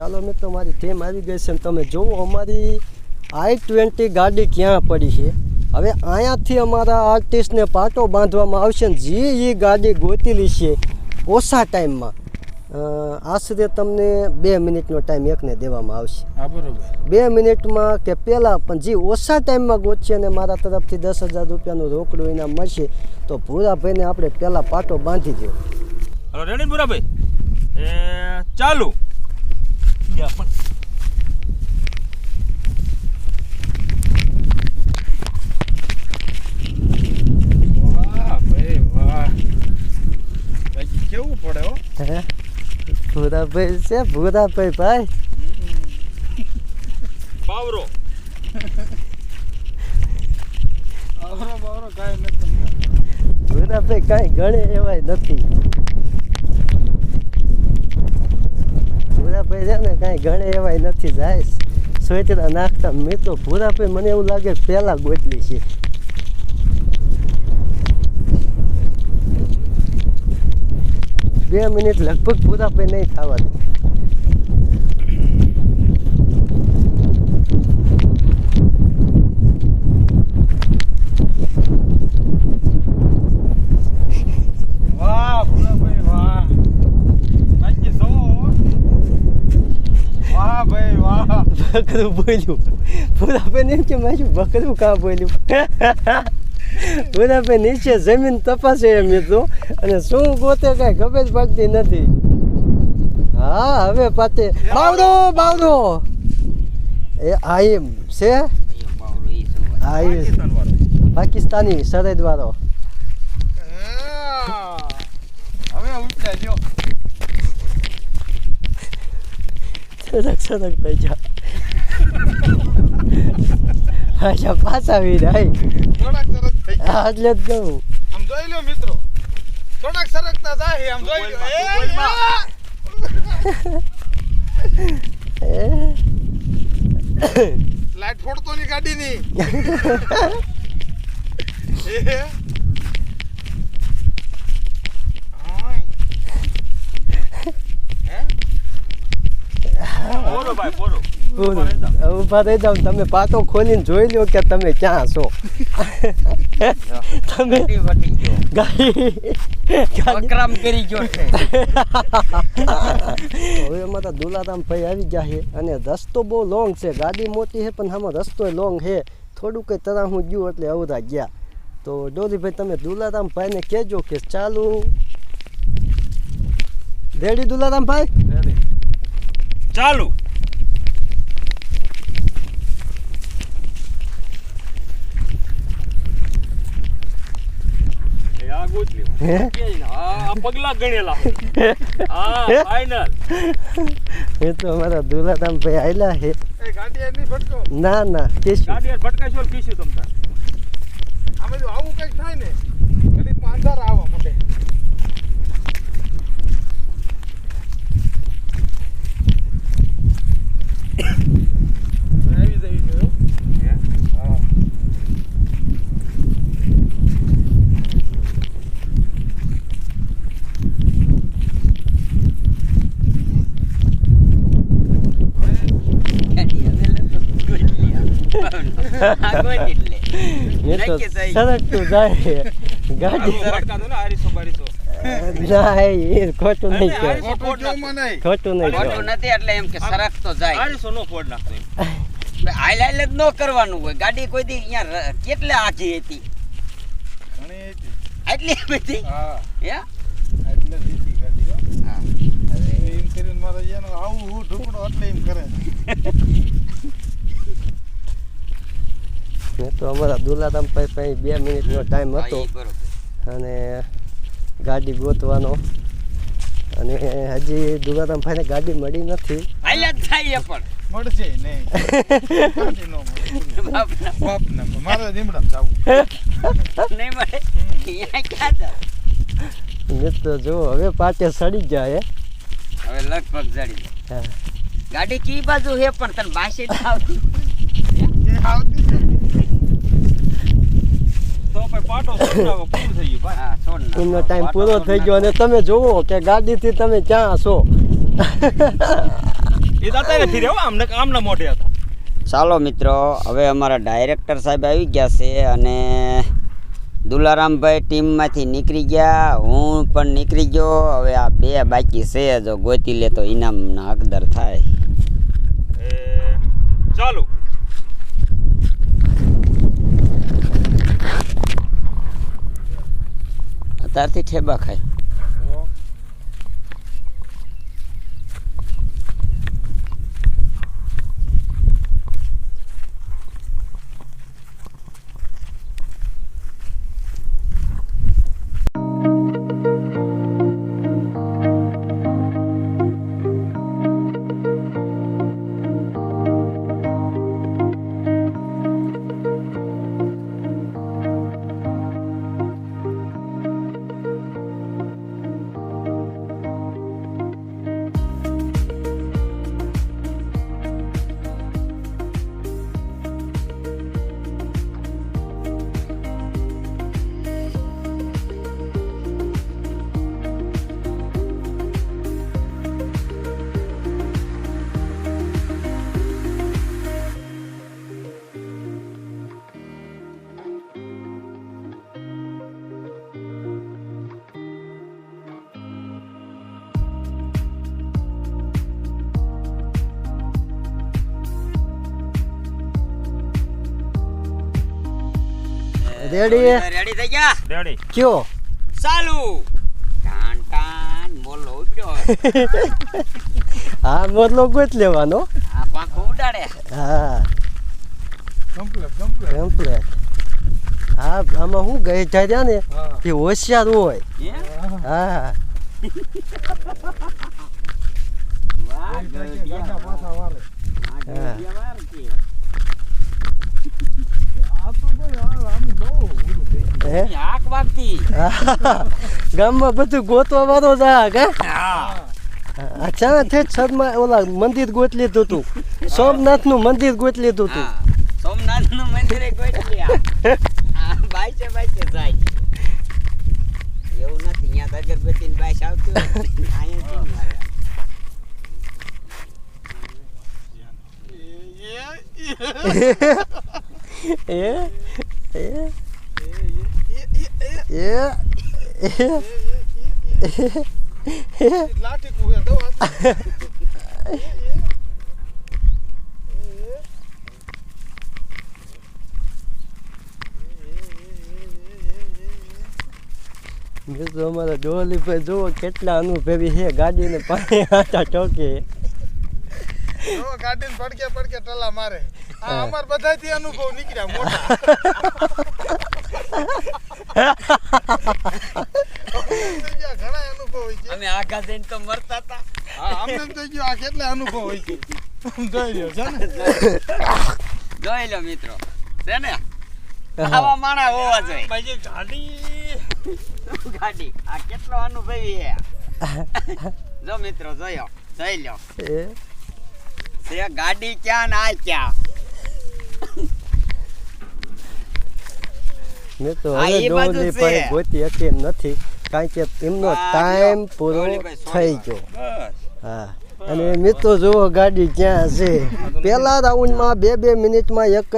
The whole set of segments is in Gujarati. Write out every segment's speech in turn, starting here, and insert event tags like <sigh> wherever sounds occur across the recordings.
ચાલો મિત્રો મારી ટીમ આવી ગઈ છે તમે જુઓ અમારી આઈ ટ્વેન્ટી ગાડી ક્યાં પડી છે? હવે અહીંયાથી અમારા આર્ટિસ્ટને પાટો બાંધવામાં આવશે ને જે એ ગાડી ગોતેલી છે ઓછા ટાઈમમાં આશરે તમને બે મિનિટનો ટાઈમ એકને દેવામાં આવશે. બે મિનિટમાં કે પહેલાં પણ જે ઓછા ટાઈમમાં ગોતશે અને મારા તરફથી દસ હજાર રૂપિયાનું રોકડું ઇનામ મળશે તો ભૂરાભાઈને આપણે પહેલાં પાટો બાંધી દો હલો રેડી બુરાભાઈ એ ચાલુ. ગયા પણ કેવું પડે હો? ભૂરાભાઈ છે ભૂરાભાઈ ભાઈ. પાવરો <laughs> આવરો બાવરો કાંઈ નથી. ભૂરાભાઈ કાંઈ ગણે એવાય નથી. ભૂરાભાઈ છે ને, કાંઈ ગણે એવાય નથી જાય સ્વેતરા નાખતા મિત્રો ભૂરાભાઈ મને એવું લાગે પહેલાં ગોતલી છે. બે મિનિટ લગભગ ભૂરાભાઈ નહીં થવા દે વાહ ભૂરાભાઈ વાહ બાકી જો વાહ ભાઈ વાહ બકરું બોલ્યું ભૂરાભાઈ એમ કે મારું બકરું કાં બોલ્યું ભૂરાભાઈ નીચે જમીન તપાસે એમ મિત્રો અને શું ગોતે કાંઈ ખબર જ પડતી નથી હા હવે પાતે બાવડો બાવડો એ આ એમ છે આ એ પાકિસ્તાન સરહદ વાળો હા. હવે સરક સરક થઈ જા અચ્છા પાછા વી જાય થોડાક સરસ થઈ ગયા. એટલે જ કહું આમ જોઈ લો મિત્રો. થોડાક સરકતા જાય આમ જોઈ લો <laughs> લાઈટ ફોડતો ની ગાડી ની ફોડો બોલો ભાઈ ફોડો બોલો. ઊભા થઈ જાવ તમે પાતો ખોલીને જોઈ લો કે તમે ક્યાં છો. <laughs> તમે વટી ગયો. ગાડી ગાડી અક્રમ કરી ગયો છે. <laughs> હવે અમારા દુલારામ ભાઈ આવી ગયા છે અને રસ્તો બહુ લોંગ છે. ગાડી મોટી છે પણ આમાં રસ્તો લોંગ છે. થોડું કંઈ તરા હું ગયું એટલે અવધા ગયા. તો ડોરીભાઈ તમે દુલારામ ભાઈને કહેજો કે ચાલુ. રેડી દુલારામ ભાઈ? ચાલુ એ આ ગોતલી હે? આ આ પગલા ગણેલા. એ તો અમારા દુલારામ ભાઈ આવેલા હે ના ના કેશું? ભટકાશો કીશું તમ તાર? જો આવું કંઈક થાય ને માં અંધાર આવવા માંડે હવે આવી જવી જોઈએ હો. હે? હા ગાડી હવે લગભગ ગોતી લે. આ ગોતી જ લે. એ તો સરકતું જાય ગાડી ભટકાતો ને હારીસો બારીસો ના એ ખોટું નહીં કહેવાય ખોટું કેવું મને ખોટું નહીં ખોટું નથી એટલે એમ કે સરકતો જાય હારીસો નો ફોડ નાખતો જ ન કરવાનું હોય ગાડી કોઈ દી અહીંયા કેટલે આખી હતી આટલી બધી હા એટલે લીધી ગાડી હા. એમ કરીને મારે આવું હું ઢુકડો એટલે એમ કરે તો અમારા દુલારામ ભાઈ પાસે બે મિનિટનો ટાઈમ હતો. અને ગાડી ગોતવાનો. અને હજી દુલારામ ભાઈને ગાડી મળી નથી. થાય પણ. મળશે નહીં. <laughs> મારે લીમડા જવું નહીં મળે? અહીંયા ક્યાં જાવ? મેં તો જો હવે પાટે સડી જાય હવે લગભગ સડી જાય. ગાડી કી બાજુ હે પણ તને બાસી જ આવતી આવતી જ નથી. તો ભાઈ પાટો સુધારો પૂરું થઈ ગયું ભાઈ હા છોડ નાખો. એમનો ટાઈમ પૂરો થઈ ગયો અને તમે જુઓ કે ગાડીથી તમે ક્યાં છો <laughs> એ તો અત્યારે ફીરે હો આમને આમના મોઢે હતા. ચાલો મિત્રો હવે અમારા ડાયરેક્ટર સાહેબ આવી ગયા છે અને દુલારામભાઈ ટીમમાંથી નીકળી ગયા. હું પણ નીકળી ગયો. હવે આ બે બાકી છે જો ગોતી લે તો ઇનામના હકદાર થાય. એ ચાલો. અત્યારથી ઠેબા ખાય. રેડી? રેડી થઈ ગયા? રેડી. કયો? ચાલુ. ટાન ટાન બોલો ઉપડ્યો હા મોરલો ગોત લેવાનો. હા પાંખો ઉડાડે. હા. કમ્પ્લેટ કમ્પ્લેટ કમ્પ્લેટ હા આમાં હું ગઈ રહ્યા ને. એ હોશિયાર હોય. હા? વાહ, પાછા વારે વાર થઈ ગયું આંખ વાગતી હા. <laughs> ગામમાં બધું ગોતવા વાળો જા કે હા? અચ્છા છે છદમાં ઓલા મંદિર ગોત લીધું હતું સોમનાથનું મંદિર ગોત લીધું હતું હા. સોમનાથનું મંદિર બાઈસે બાઈસે જાય. એવું નથી ત્યાં અગરબત્તી ની ભાઈ આવતી અહીંયા કેમ આવે? <laughs> એ એ એ એ જુઓ કેટલા અનુભવી છે. ગાડીને પાણી આટા ટોકે ગાડીને પડકે પડકે ટલા મારે. અમાર બધાથી અનુભવ નીકળ્યા મોટા. ઘણા અનુભવ હોય છે અમે આઘા જઈને તો મરતા હતા હા અમને એમ થઈ આ કેટલા અનુભવ હોય છે? જોઈ લ્યો છે ને? જોઈ લો મિત્રો. છે ને? આવા માણા હોવા જોઈએ. ભાઈ ગાડી. ગાડી આ કેટલો અનુભવી છે? જો મિત્રો જોયો જોઈ લ્યો. એ. ગાડી ક્યાં ના ક્યાં? મેં તો હવે એ બાજુ ડોલી. ભાઈ ગોતી હતી નથી. કારણ કે એમનો ટાઈમ પૂરો થઈ ગયો. હા. અને મિત્રો જુઓ ગાડી ક્યાં છે. પહેલા રાઉન્ડમાં બે બે મિનિટમાં એક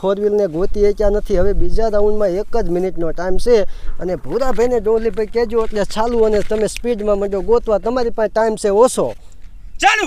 ફોર વ્હીલને ગોતી શક્યા નથી. હવે બીજા રાઉન્ડમાં એક જ મિનિટનો ટાઈમ છે. અને ભૂરાભાઈને ડોલીભાઈ કહેજો એટલે ચાલુ અને તમે સ્પીડમાં મંડો ગોતવા. તમારી પાસે ટાઈમ છે ઓછો. ચાલુ.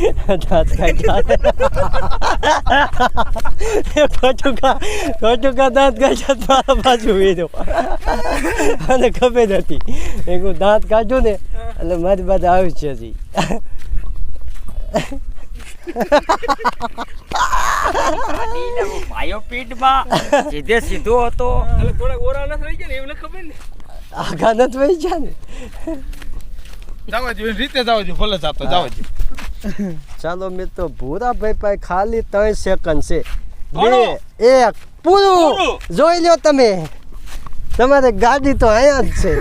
દાંત કાઢ્યા ખોટું કા ખોટું કા દાંત કાઢ્યા મારા બાજુ વીરો અને ખબર નથી મેં કહું દાંત કાઢ્યું ને એટલે મારી બાજુ આવી છે હજી હું. ભાયો પીઠમાં સીધે સીધો હતો એટલે થોડા ઓરા ન થઈ ગયા ને એમને ખબર ને આગા નથી વહી ગયા ને જવા જોઈએ રીતે જવા જોઈએ ભલે જાતો જવા જોઈએ ચાલો મિત્રો ભૂરાભાઈ પાસે ખાલી ત્રણ સેકન્ડ છે. બે એક પૂરું. જોઈ લો તમે. તમારે ગાડી તો અહીંયા જ છે.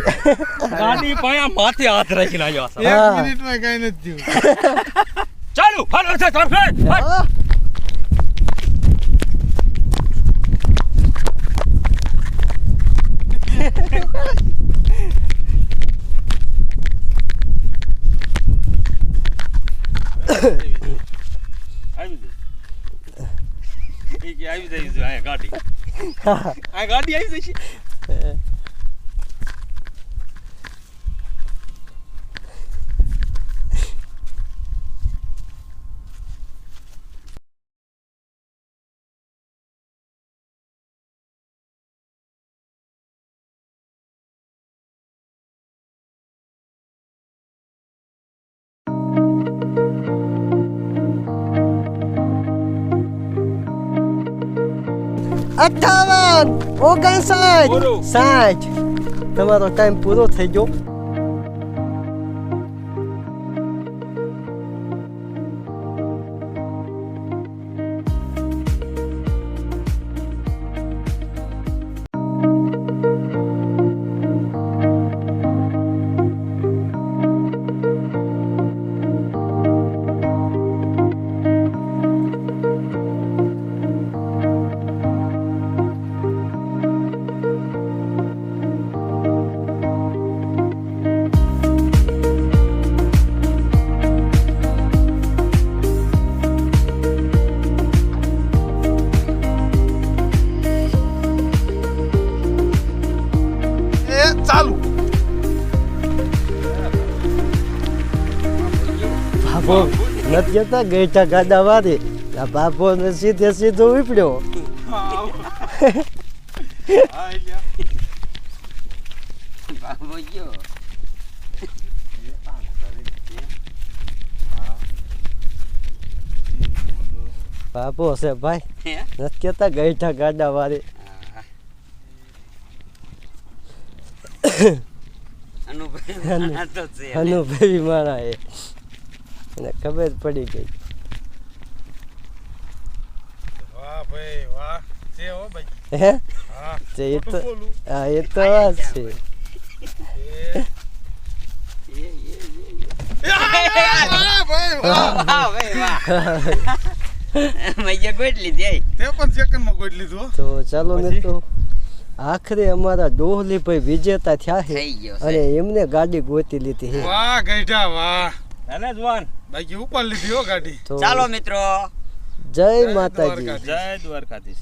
ગાડી પાયા માથે હાથ રાખી આવ્યો છે. એક મિનિટમાં કઈ નથી ચાલુ હાલો છે ચાલ ફેર હા. આવી જાય એ કે આવી જાય છે અહીંયા ગાડી. <laughs> આ ગાડી આવી જશે? અઠાવન ઓગણસાઠ. સાઠ તમારો ટાઈમ પૂરો થઈ ગયો ચાલુ. બાપો નથી જતા? ગઈઠા ગાડા વારી. આ બાપો ને સીધે સીધો ઉપડ્યો. બાબો ગયો બાપો હશે ભાઈ? નથી કેતા ગઈઠા ગાડા વારી. <laughs> અનુભવ માણા એ. એને ખબર પડી ગઈ. વાહ ભાઈ વાહ. છે હો ભાઈ. હે? હા. એ તો હા એ તો વાત છે. તો ચાલો ને તો આખરે અમારા ડોહલીભાઈ વિજેતા થયા છે અને એમને ગાડી ગોતી લીધી છે. વાહ ગઈઢા વાહ. અને જવાન. બાકી ઉપર લીધી હો ગાડી. ચાલો મિત્રો. જય જય માતાજી. જય દ્વારકાધીશ.